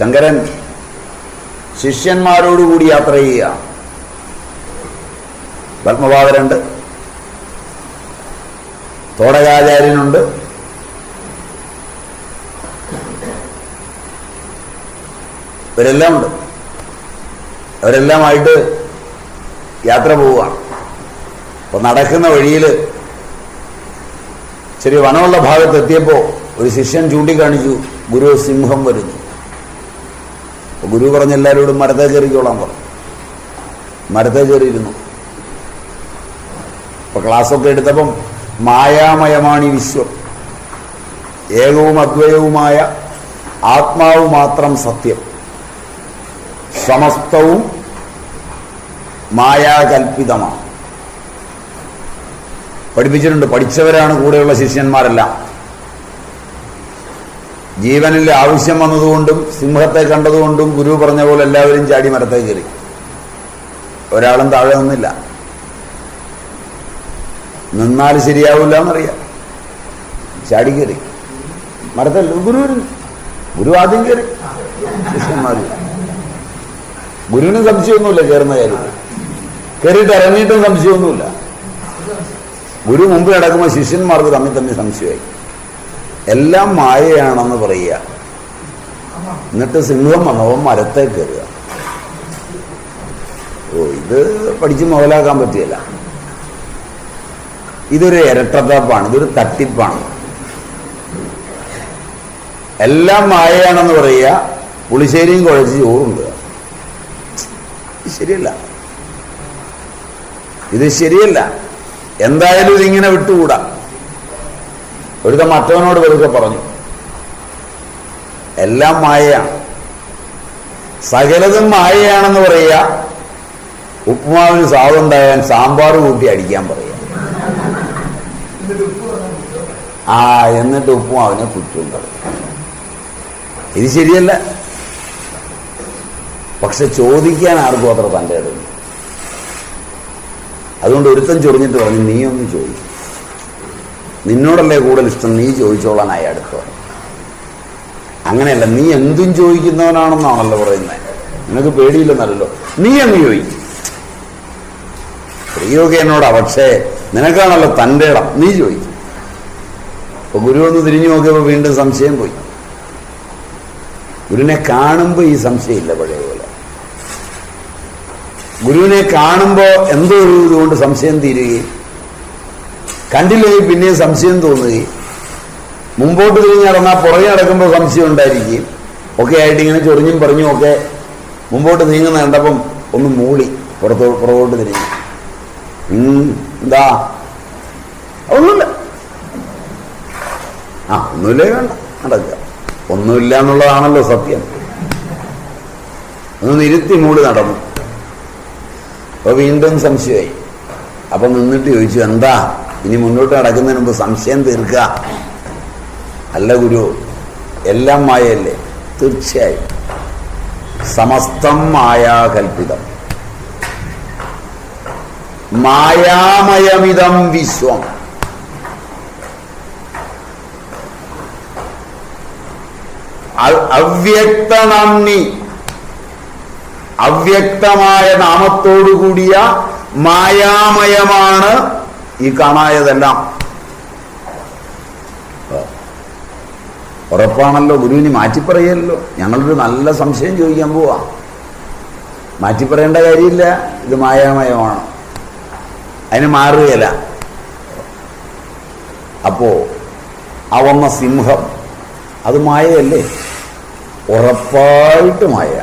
ശങ്കരൻ ശിഷ്യന്മാരോടുകൂടി യാത്ര ചെയ്യുക. പത്മഭാവരുണ്ട് തോടകാചാര്യനുണ്ട്. ഇവരെല്ലാം ഉണ്ട് അവരെല്ലാമായിട്ട് യാത്ര പോവുകയാണ് അപ്പൊ നടക്കുന്ന വഴിയിൽ ചെറിയ വനമുള്ള ഭാഗത്ത് എത്തിയപ്പോൾ ഒരു ശിഷ്യൻ ചൂണ്ടിക്കാണിച്ചു ഗുരു സിംഹം വരുന്നു. ഗുരു പറഞ്ഞ എല്ലാവരോടും മരത്തെ കയറിക്കോളാൻ പറഞ്ഞു. മരത്തെ കയറിയിരുന്നു. ഇപ്പൊ ക്ലാസ്സൊക്കെ എടുത്തപ്പം മായാമയമാണ് ഈ വിശ്വം. ഏകവും അദ്വയവുമായ ആത്മാവ് മാത്രം സത്യം. സമസ്തവും മായാകൽപിതമാണ് പഠിപ്പിച്ചിട്ടുണ്ട്. പഠിച്ചവരാണ് കൂടെയുള്ള ശിഷ്യന്മാരെല്ലാം. ജീവനിൽ ആവശ്യം വന്നതുകൊണ്ടും സിംഹത്തെ കണ്ടതുകൊണ്ടും ഗുരു പറഞ്ഞ പോലെ എല്ലാവരും ചാടി മരത്തെ കയറി. ഒരാളും താഴെ നിന്നില്ല. നിന്നാൽ ശരിയാവില്ല എന്നറിയാം. ചാടി കയറി. മരത്തെ ഗുരു ഗുരു ആദ്യം കയറി. ഗുരുവിന് സംശയമൊന്നുമില്ല കയറുന്ന കാര്യം. കയറിയിട്ട് ഇറങ്ങിയിട്ടും സംശയമൊന്നുമില്ല. ഗുരു മുമ്പ് കിടക്കുമ്പോൾ ശിഷ്യന്മാർക്ക് തമ്മിൽ തമ്മിൽ സംശയമായി. എല്ലാം മായയാണെന്ന് പറയുക. എന്നിട്ട് സിംഹം വന്നവൻ മരത്തെ കയറുക. ഓ ഇത് പഠിച്ച് മുതലാക്കാൻ പറ്റിയല്ല. ഇതൊരു ഇരട്ടത്താപ്പാണ്. ഇതൊരു തട്ടിപ്പാണ്. എല്ലാം മായയാണെന്ന് പറയുക. പുളിശ്ശേരിയും കുഴച്ച് ചോറുണ്ട് ശരിയല്ല. ഇത് ശരിയല്ല. എന്തായാലും ഇതിങ്ങനെ വിട്ടുകൂടാ. ഒരുത്ത മറ്റവനോട് വെറുതെ പറഞ്ഞു. എല്ലാം മായയാണ്. സകലതും മായയാണെന്ന് പറയുക ഉപ്പുമാവിന് സ്വാദുണ്ടാകാൻ സാമ്പാർ കൂട്ടി അടിക്കാൻ പറയുക. ആ എന്നിട്ട് ഉപ്പുമാവിനെ കുറ്റവും പറയും. ഇത് ശരിയല്ല. പക്ഷെ ചോദിക്കാൻ ആർക്കും അത്ര തന്റെ അതുകൊണ്ട് ഒരുത്തൻ ചൊറിഞ്ഞിട്ട് പറഞ്ഞു നീ ഒന്ന് ചോദിക്കും. നിന്നോടല്ലേ കൂടുതൽ ഇഷ്ടം? നീ ചോദിച്ചോളാനായി അടുത്തവൻ അങ്ങനെയല്ല നീ എന്തും ചോദിക്കുന്നവനാണെന്നാണല്ലോ പറയുന്നത് നിനക്ക് പേടിയില്ലെന്നല്ലോ നീ അങ്ങ് ചോദിക്കും. സ്ത്രീയൊക്കെ എന്നോടാ പക്ഷേ നിനക്കാണല്ലോ തന്റെ ഇടം. നീ ചോദിക്കും. അപ്പൊ ഗുരു ഒന്ന് തിരിഞ്ഞു നോക്കിയപ്പോൾ വീണ്ടും സംശയം പോയി. ഗുരുവിനെ കാണുമ്പോൾ ഈ സംശയമില്ല പഴയ പോലെ. ഗുരുവിനെ കാണുമ്പോൾ എന്തോ ഒരു ഇതുകൊണ്ട് സംശയം തീരുകയും കണ്ടില്ലെങ്കിൽ പിന്നെയും സംശയം തോന്നുകയും മുമ്പോട്ട് തിരിഞ്ഞ് നടന്നാൽ പുറകെ നടക്കുമ്പോൾ സംശയം ഉണ്ടായിരിക്കുകയും ഒക്കെ ആയിട്ട് ഇങ്ങനെ ചൊറിഞ്ഞും പറഞ്ഞും ഒക്കെ മുമ്പോട്ട് നീങ്ങുന്ന കണ്ടപ്പം ഒന്ന് മൂളി പുറത്തോ പുറകോട്ട് തിരിഞ്ഞു. എന്താ? ഒന്നുമില്ല. ആ ഒന്നുമില്ലേ വേണ്ട നടക്കുക. ഒന്നുമില്ല എന്നുള്ളതാണല്ലോ സത്യം. ഒന്ന് ഇരുത്തി മൂടി നടന്നു. അപ്പൊ വീണ്ടും സംശയമായി. അപ്പൊ നിന്നിട്ട് ചോദിച്ചു എന്താ? ഇനി മുന്നോട്ട് നടക്കുന്നതിന് മുമ്പ് സംശയം തീർക്കുക അല്ല ഗുരു എല്ലാം മായയല്ലേ? തീർച്ചയായും. സമസ്തം മായാകൽപിതം മായാമയമിതം വിശ്വം. അവ്യക്ത അവ്യക്തനാംനി അവ്യക്തമായ നാമത്തോടുകൂടിയ മായാമയമാണ് ഈ കാണായതെല്ലാം. ഉറപ്പാണല്ലോ ഗുരുവിന് മാറ്റിപ്പറയല്ലോ. ഞങ്ങളൊരു നല്ല സംശയം ചോദിക്കാൻ പോവാ. മാറ്റിപ്പറയേണ്ട കാര്യമില്ല ഇത് മായാമയമാണ്. അതിന് മാറുകയില്ല. അപ്പോ ആ വന്ന സിംഹം അത് മായയല്ലേ? ഉറപ്പായിട്ട് മായ.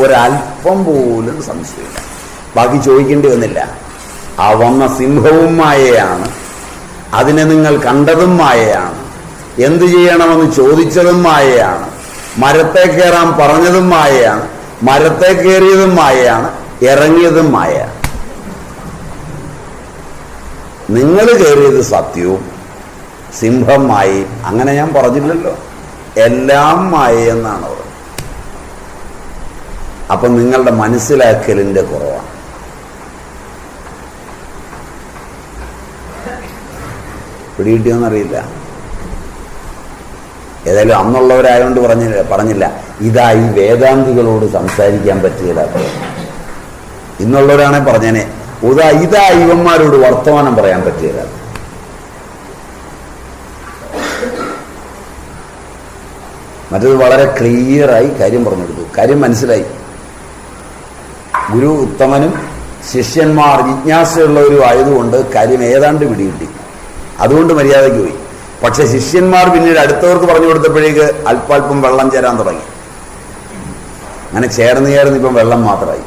ഒരല്പം പോലും സംശയമില്ല. ബാക്കി ചോദിക്കേണ്ടി വന്നില്ല. ആ വന്ന സിംഹവും മായയാണ്. അതിനെ നിങ്ങൾ കണ്ടതും മായയാണ്. എന്തു ചെയ്യണമെന്ന് ചോദിച്ചതും മായയാണ്. മരത്തെ കയറാൻ പറഞ്ഞതും മായയാണ്. മരത്തെ കയറിയതും മായയാണ്. ഇറങ്ങിയതും മായ നിങ്ങൾ കയറിയത് സത്യവും. സിംഹം മായി. അങ്ങനെ ഞാൻ പറഞ്ഞില്ലല്ലോ. എല്ലാം മായ എന്നാണ് അവർ. അപ്പൊ നിങ്ങളുടെ മനസ്സിലാക്കലിന്റെ കുറവാണ്. പിടികിട്ടിയോന്നറിയില്ല ഏതായാലും അന്നുള്ളവരായതുകൊണ്ട് പറഞ്ഞില്ല പറഞ്ഞില്ല. ഇതാ ഈ വേദാന്തികളോട് സംസാരിക്കാൻ പറ്റുകയില്ല ഇന്നുള്ളവരാണെ പറഞ്ഞേനെ. ഉദാ ഇതാ ഇവന്മാരോട് വർത്തമാനം പറയാൻ പറ്റുകയില്ല മറ്റത് വളരെ ക്ലിയറായി കാര്യം പറഞ്ഞു പറഞ്ഞെടുത്തു കാര്യം മനസ്സിലായി. ഗുരു ഉത്തമനും ശിഷ്യന്മാർ ജിജ്ഞാസയുള്ളവരും ആയതുകൊണ്ട് കാര്യം ഏതാണ്ട് പിടികിട്ടി. അതുകൊണ്ട് മര്യാദയ്ക്ക് പോയി. പക്ഷെ ശിഷ്യന്മാർ പിന്നീട് അടുത്തവർക്ക് പറഞ്ഞു കൊടുത്തപ്പോഴേക്ക് അല്പാൽപ്പം വെള്ളം ചേരാൻ തുടങ്ങി. അങ്ങനെ ചേർന്ന് ചേർന്ന് ഇപ്പം വെള്ളം മാത്രമായി.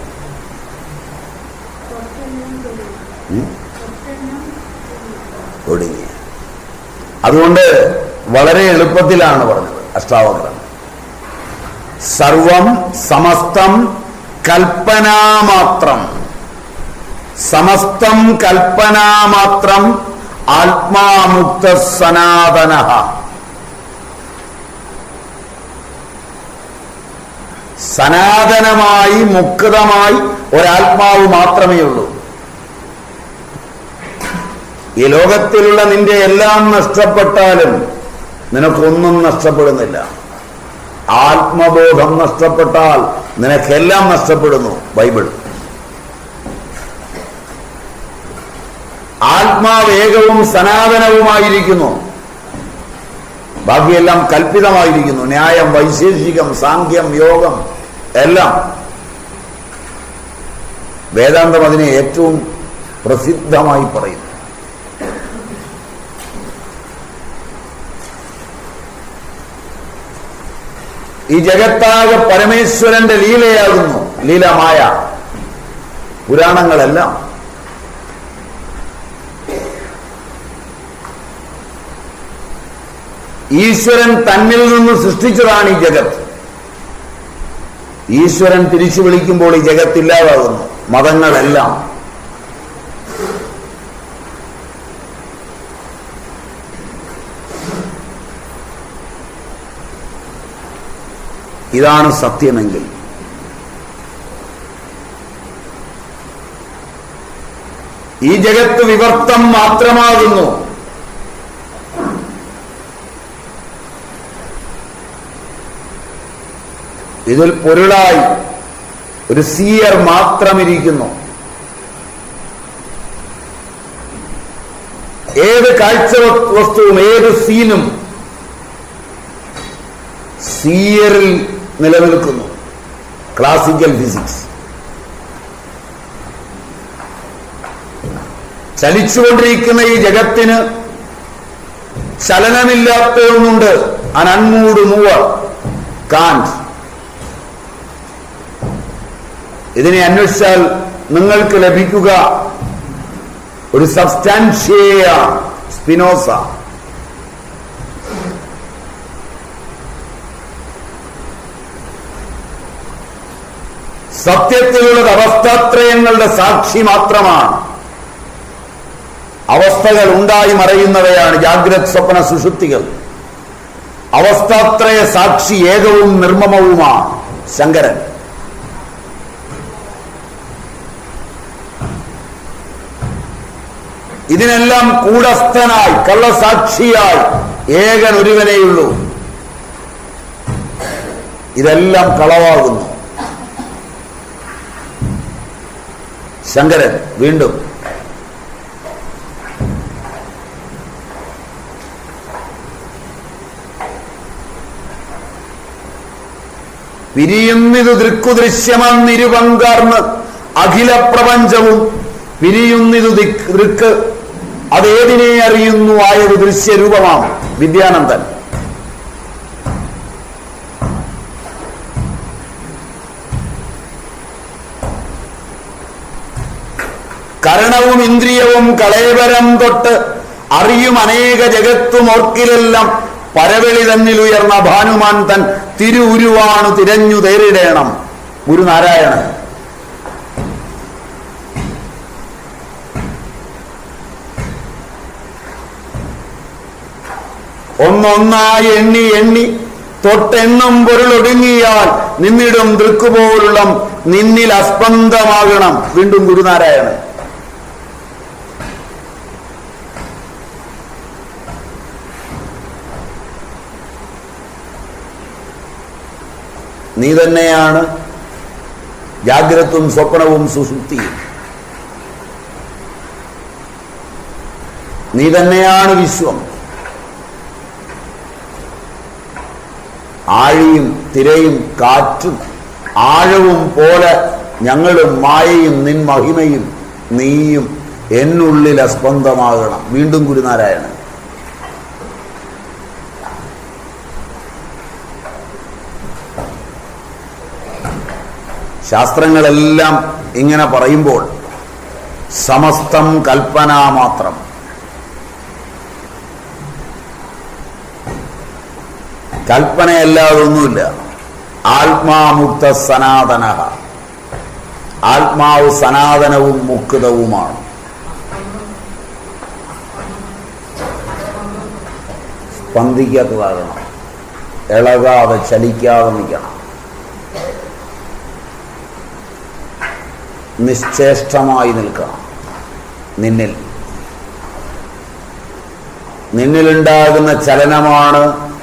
അതുകൊണ്ട് വളരെ എളുപ്പത്തിലാണ് പറഞ്ഞത് അഷ്ടാവക്രം സർവം സമസ്തം കൽപ്പനാമാത്രം. സമസ്തം കൽപ്പനാമാത്രം ആത്മാമുക്ത സനാതന സനാതനമായി മുക്തമായി ഒരാത്മാവ് മാത്രമേ ഉള്ളൂ ഈ ലോകത്തിലുള്ള നിന്റെ എല്ലാം നഷ്ടപ്പെട്ടാലും നിനക്കൊന്നും നഷ്ടപ്പെടുന്നില്ല. ആത്മബോധം നഷ്ടപ്പെട്ടാൽ നിനക്കെല്ലാം നഷ്ടപ്പെടുന്നു ബൈബിൾ. ആത്മാവേകവും സനാതനവുമായിരിക്കുന്നു. ബാക്കിയെല്ലാം കൽപ്പിതമായിരിക്കുന്നു. ന്യായം വൈശേഷികം സാങ്ക്യം യോഗം എല്ലാം. വേദാന്തം അതിനെ ഏറ്റവും പ്രസിദ്ധമായി പറയുന്നു. ഈ ജഗത്താകെ പരമേശ്വരന്റെ ലീലയാകുന്നു. ലീലമായ പുരാണങ്ങളെല്ലാം. ഈശ്വരൻ തന്നിൽ നിന്ന് സൃഷ്ടിച്ചതാണ് ഈ ജഗത്ത് ഈശ്വരൻ തിരിച്ചു വിളിക്കുമ്പോൾ ഈ ജഗത്ത് ഇല്ലാതാകുന്നു. മതങ്ങളെല്ലാം. ഇതാണ് സത്യമെങ്കിൽ. ഈ ജഗത്ത് വിവർത്തം മാത്രമാകുന്നു. ഇതിൽ പൊരുളായി. ഒരു സീയർ മാത്രമിരിക്കുന്നു. ഏത് കാഴ്ച വസ്തുവും ഏത് സീനും സീയറിൽ നിലനിൽക്കുന്നു. ക്ലാസിക്കൽ ഫിസിക്സ് ചലിച്ചുകൊണ്ടിരിക്കുന്ന ഈ ജഗത്തിന് ചലനമില്ലാത്തതൊന്നുണ്ട് അൻ അൺമൂഡ് മൂവർ കാന്റ് ഇതിനെ അന്വേഷിച്ചാൽ നിങ്ങൾക്ക് ലഭിക്കുക ഒരു സബ്സ്റ്റാൻഷിയ സ്പിനോസ സത്യത്തിലുള്ളത് അവസ്ഥാത്രയങ്ങളുടെ സാക്ഷി മാത്രമാണ്. അവസ്ഥകൾ ഉണ്ടായി മറയുന്നവയാണ് ജാഗ്രത് സ്വപ്ന സുഷുപ്തികൾ. അവസ്ഥാത്രയ സാക്ഷി ഏകവും നിർമ്മമവുമാണ് ശങ്കരൻ. ഇതിനെല്ലാം കൂടസ്ഥനായി കള്ളസാക്ഷിയായി ഏകൻ ഒരുവനെയുള്ളൂ. ഇതെല്ലാം കളവാകുന്നു. ശങ്കരൻ വീണ്ടും. പിരിയുന്നിതു ദൃക്കുദൃശ്യമെന്നിരുപങ്കാർന്ന് അഖില പ്രപഞ്ചവും പിരിയുന്നിതു ദിക് ദൃക്ക് ഏതിനെ അറിയുന്നു ആയൊരു ദൃശ്യരൂപമാണ് വിദ്യാനന്ദൻ. കരണവും ഇന്ദ്രിയവും കളേവരം തൊട്ട് അറിയും അനേക ജഗത്തും ഓർക്കിലെല്ലാം പരവെളി തന്നിൽ ഉയർന്ന ഭാനുമാൻ തൻ തിരുവുരുവാണു തിരഞ്ഞു തേരിടേണം. ഗുരുനാരായണൻ. ഒന്നൊന്നായി എണ്ണി എണ്ണി തൊട്ടെണ്ണം പൊരുളൊടുങ്ങിയാൽ നിന്നിടും ദൃക്കുപോലുള്ള നിന്നിൽ അസ്പന്ദമാകണം. വീണ്ടും ഗുരുനാരായണൻ. നീ തന്നെയാണ് ജാഗ്രതും സ്വപ്നവും സുസുപ്തിയും നീ തന്നെയാണ് വിശ്വം. ആഴിയും തിരയും കാറ്റും ആഴവും പോലെ ഞങ്ങളും മായയും നിൻ മഹിമയും നീയും എന്നുള്ളിൽ അസ്പന്ദമാകണം വീണ്ടും ഗുരുനാരായണൻ. ശാസ്ത്രങ്ങളെല്ലാം ഇങ്ങനെ പറയുമ്പോൾ സമസ്തം കൽപ്പന മാത്രം. കൽപ്പനയല്ലാതൊന്നുമില്ല. ആത്മാമുക്ത സനാതന ആത്മാവ് സനാതനവും മുക്തവുമാണ്. സ്പന്ദിക്കാത്തതാകണം. ഇളകാതെ ചലിക്കാതെ നിൽക്കണം. നിശ്ചേഷ്ടമായി നിൽക്കണം. നിന്നിൽ. നിന്നിലുണ്ടാകുന്ന ചലനമാണ്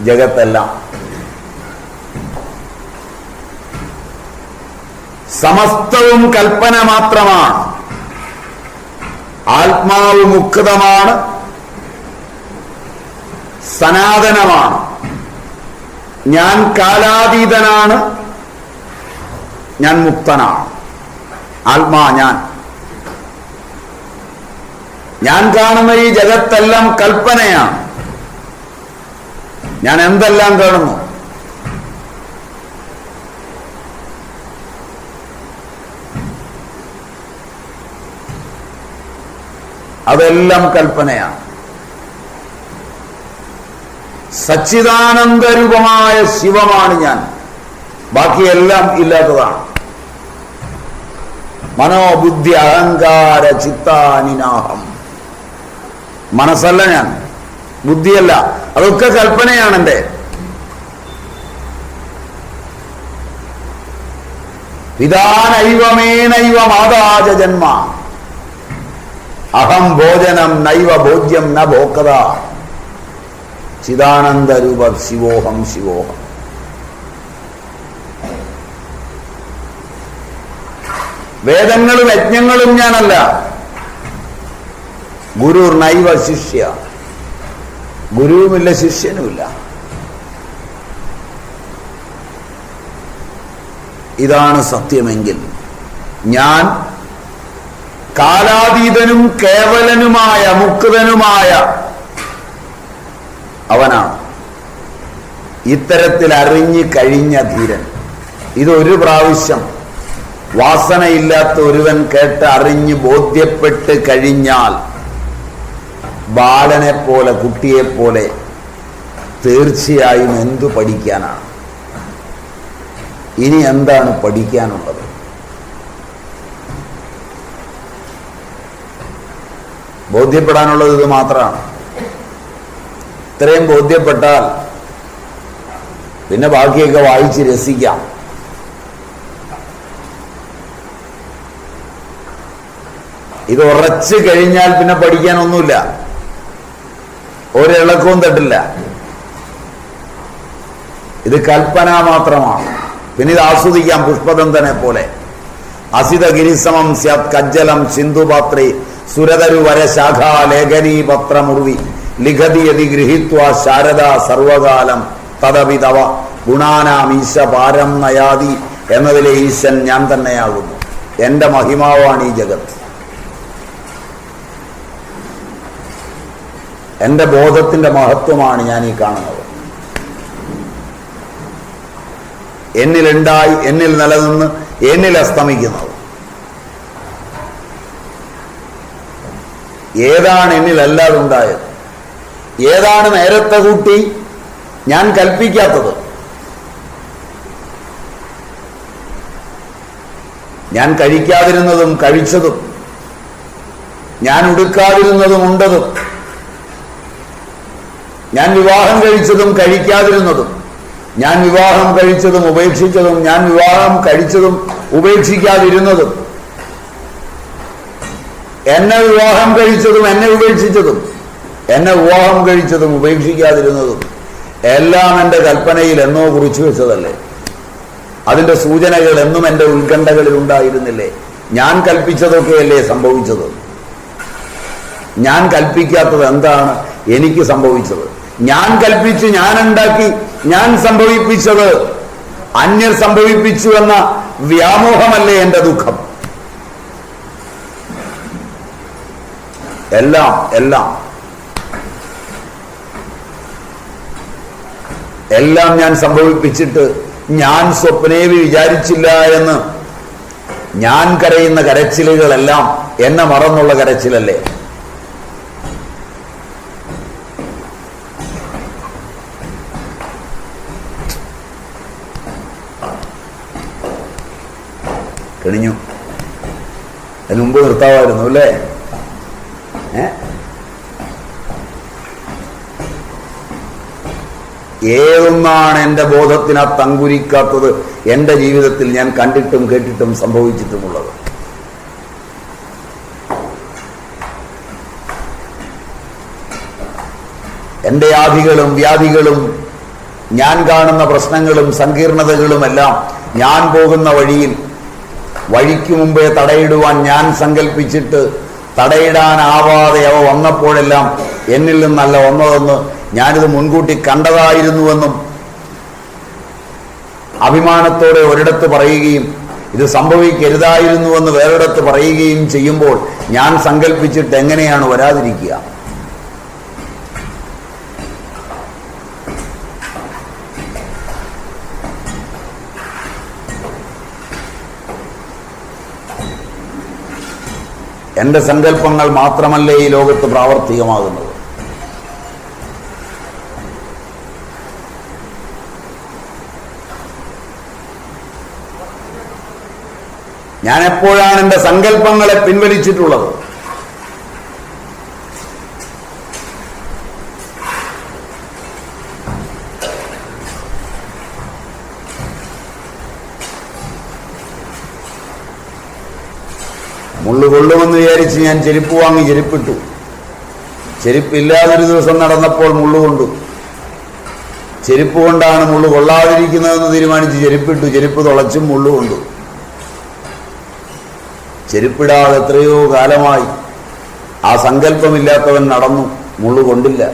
ജഗത്തെല്ലാം. സമസ്തവും കൽപ്പന മാത്രമാണ്. ആത്മാവ് മുക്തമാണ്. സനാതനമാണ്. ഞാൻ കാലാതീതനാണ്. ഞാൻ മുക്തനാണ്. ആത്മാ ഞാൻ. ഞാൻ കാണുന്ന ഈ ജഗത്തെല്ലാം കൽപ്പനയാണ്. ഞാൻ എന്തെല്ലാം കാണുന്നു? അതെല്ലാം കൽപ്പനയാണ്. സച്ചിദാനന്ദരൂപമായ ശിവമാണ് ഞാൻ. ബാക്കിയെല്ലാം ഇല്ലാത്തതാണ്. മനോബുദ്ധി അഹങ്കാര ചിത്താനിനാഹം. മനസ്സല്ല ഞാൻ. ബുദ്ധിയല്ല. അതൊക്കെ കൽപ്പനയാണെന്റെ മാതാജ ജന്മ അഹം ഭോജനം നൈവ ബോധ്യം ന ഭോക്കത ചിദാനന്ദരൂപ ശിവോഹം ശിവോഹം. വേദങ്ങളും യജ്ഞങ്ങളും ഞാനല്ല. ഗുരു നൈവ ശിഷ്യ. ഗുരുവുമില്ല ശിഷ്യനുമില്ല. ഇതാണ് സത്യമെങ്കിൽ ഞാൻ കാലാതീതനും കേവലനുമായ മുക്തനുമായ അവനാണ്. ഇത്തരത്തിൽ അറിഞ്ഞു കഴിഞ്ഞ ധീരൻ. ഇതൊരു പ്രാവശ്യം വാസനയില്ലാത്ത ഒരുവൻ കേട്ട് അറിഞ്ഞ് ബോധ്യപ്പെട്ട് കഴിഞ്ഞാൽ ബാലനെ പോലെ കുട്ടിയെ പോലെ തീർച്ചയായും എന്തു പഠിക്കാനാണ്? ഇനി എന്താണ് പഠിക്കാനുള്ളത്? ബോധ്യപ്പെടാനുള്ളത് ഇത് മാത്രമാണ്. ഇത്രയും ബോധ്യപ്പെട്ടാൽ പിന്നെ ബാക്കിയൊക്കെ വായിച്ച് രസിക്കാം. ഇത് ഉറച്ചു കഴിഞ്ഞാൽ പിന്നെ പഠിക്കാനൊന്നുമില്ല. ഒരിളക്കവും തട്ടില്ല. ഇത് കൽപ്പന മാത്രമാണ്. പിന്നെ ഇത് ആസ്വദിക്കാം പുഷ്പദന്തനെ പോലെ. അസിത ഗിരിസമം സ്യാത് കജ്ജലം സിന്ധുപാത്രി സുരതരു വരശാഖാ ലേഖനീ പത്രമുർവി ലിഖതി യതി ഗൃഹീത്വ ശാരദ സർവകാലം തദപി തവ ഗുണാനാം ഈശ പാരം നയാതി എന്നതിലെ ഈശൻ ഞാൻ തന്നെയാകുന്നു. എന്റെ മഹിമാവാണ് ഈ ജഗത്ത്. എന്റെ ബോധത്തിന്റെ മഹത്വമാണ് ഞാൻ ഈ കാണുന്നത്. എന്നിലുണ്ടായി എന്നിൽ നിലനിന്ന് എന്നിൽ അസ്തമിക്കുന്നത്. ഏതാണ് എന്നിൽ അല്ലാതെ ഉണ്ടായത്? ഏതാണ് നേരത്തെ കൂട്ടി ഞാൻ കൽപ്പിക്കാത്തത്? ഞാൻ കഴിക്കാതിരുന്നതും കഴിച്ചതും ഞാൻ ഉടുക്കാതിരുന്നതും ഉണ്ടതും ഞാൻ വിവാഹം കഴിച്ചതും കഴിക്കാതിരുന്നതും ഞാൻ വിവാഹം കഴിച്ചതും ഉപേക്ഷിച്ചതും ഞാൻ വിവാഹം കഴിച്ചതും ഉപേക്ഷിക്കാതിരുന്നതും എന്നെ വിവാഹം കഴിച്ചതും എന്നെ ഉപേക്ഷിച്ചതും എന്നെ വിവാഹം കഴിച്ചതും ഉപേക്ഷിക്കാതിരുന്നതും എല്ലാം എന്റെ കൽപ്പനയിൽ എന്നോ കുറിച്ചു വെച്ചതല്ലേ. അതിന്റെ സൂചനകൾ എന്നും എന്റെ ഉത്കണ്ഠകളിൽ ഉണ്ടായിരുന്നില്ലേ. ഞാൻ കൽപ്പിച്ചതൊക്കെയല്ലേ സംഭവിച്ചത്. ഞാൻ കൽപ്പിക്കാത്തത് എന്താണ് എനിക്ക് സംഭവിച്ചത്? ഞാൻ കൽപ്പിച്ച് ഞാൻ ഉണ്ടാക്കി ഞാൻ സംഭവിപ്പിച്ചത്. അന്യർ സംഭവിപ്പിച്ചു എന്ന വ്യാമോഹമല്ലേ എന്റെ ദുഃഖം. എല്ലാം എല്ലാം. എല്ലാം ഞാൻ സംഭവിപ്പിച്ചിട്ട് ഞാൻ സ്വപ്നേവി വിചാരിച്ചില്ല എന്ന് ഞാൻ കരയുന്ന കരച്ചിലുകളെല്ലാം എന്നെ മറന്നുള്ള കരച്ചിലല്ലേ? കഴിഞ്ഞു അതിന് മുമ്പ് നിർത്താമായിരുന്നു അല്ലേ? ഏതൊന്നാണ് എന്റെ ബോധത്തിന് തങ്കുരിക്കാത്തത്? എന്റെ ജീവിതത്തിൽ ഞാൻ കണ്ടിട്ടും കേട്ടിട്ടും സംഭവിച്ചിട്ടുമുള്ളത്. എന്റെ ആധികളും വ്യാധികളും ഞാൻ കാണുന്ന പ്രശ്നങ്ങളും സങ്കീർണതകളുമെല്ലാം ഞാൻ പോകുന്ന വഴിയിൽ വഴിക്ക് മുമ്പേ തടയിടുവാൻ ഞാൻ സങ്കല്പിച്ചിട്ട് തടയിടാനാവാതെ അവ വന്നപ്പോഴെല്ലാം എന്നിൽ നിന്നല്ല വന്നതെന്ന് ഞാനിത് മുൻകൂട്ടി കണ്ടതായിരുന്നുവെന്നും അഭിമാനത്തോടെ ഒരിടത്ത് പറയുകയും ഇത് സംഭവിക്കരുതായിരുന്നുവെന്ന് വേറൊരിടത്ത് പറയുകയും ചെയ്യുമ്പോൾ ഞാൻ സങ്കല്പിച്ചിട്ട് എങ്ങനെയാണ് വരാതിരിക്കുക? എന്റെ സങ്കല്പങ്ങൾ മാത്രമല്ലേ ഈ ലോകത്ത് പ്രാവർത്തികമാകുന്നത്? ഞാൻ എപ്പോഴാണ് എന്റെ സങ്കല്പങ്ങളെ പിൻവലിച്ചിട്ടുള്ളത്? മുള്ളു കൊള്ളുമെന്ന് വിചാരിച്ച് ഞാൻ ചെരുപ്പ് വാങ്ങി ചെരുപ്പിട്ടു. ചെരുപ്പില്ലാതൊരു ദിവസം നടന്നപ്പോൾ മുള്ളു കൊണ്ടു. ചെരുപ്പ് കൊണ്ടാണ് മുള്ളു കൊള്ളാതിരിക്കുന്നതെന്ന് തീരുമാനിച്ച് ചെരുപ്പിട്ടു. ചെരുപ്പ് തുളച്ചും മുള്ളു കൊണ്ടു. ചെരുപ്പിടാതെ എത്രയോ കാലമായി ആ സങ്കല്പമില്ലാത്തവൻ നടന്നു. മുള്ളു കൊണ്ടില്ല.